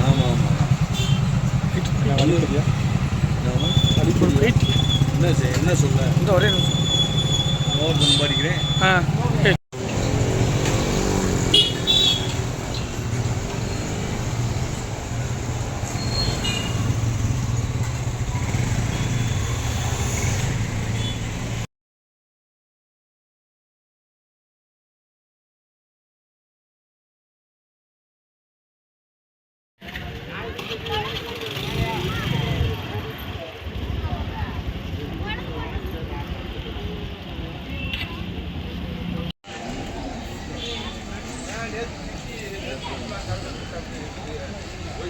ஆமாம் ஆமாம் அடிப்படையா ஆமாம் அடிப்படை வெயிட் என்ன என்ன சொல்ல? இந்த ஒரே நோட் பண்ணி படிக்கிறேன். ஆ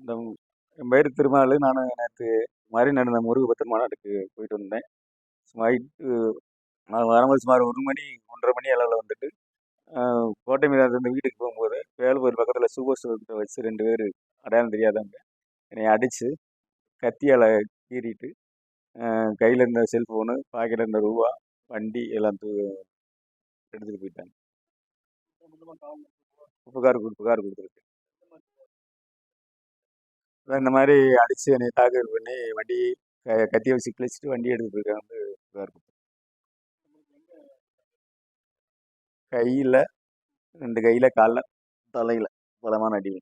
இந்த என் பேர் திருமால் நான் நேற்று மாதிரி நடந்த முருகபத்தர் மாநாட்டுக்கு போயிட்டு வந்தேன். நைட்டு நான் வரும்போது சுமார் ஒரு மணி ஒன்றரை மணி அளவில் வந்துட்டு கோட்டை மீது வீட்டுக்கு போகும்போது வேலூர் பக்கத்தில் சூப்பர் ஸ்டோர்கிட்ட வச்சு ரெண்டு பேர் அடையாளம் தெரியாதவங்க என்னை அடித்து கத்தியால் கீறிட்டு கையில் இருந்த செல்ஃபோனு பாக்கெட்டில் இருந்த ரூபா வண்டி எல்லாம் தூ எடுத்துகிட்டு போயிட்டாங்க. புகார் கொடு புகார் கொடுத்துருக்கு. இந்த மாதிரி அடித்து என்னை தாக்குதல் பண்ணி வண்டி க- கத்தியை வச்சு கிழிச்சிட்டு வண்டி எடுத்து போயிருக்காங்க வந்து இதாக இருக்கும் கையில் ரெண்டு கையில் காலில் தலையில் பலமான அடி.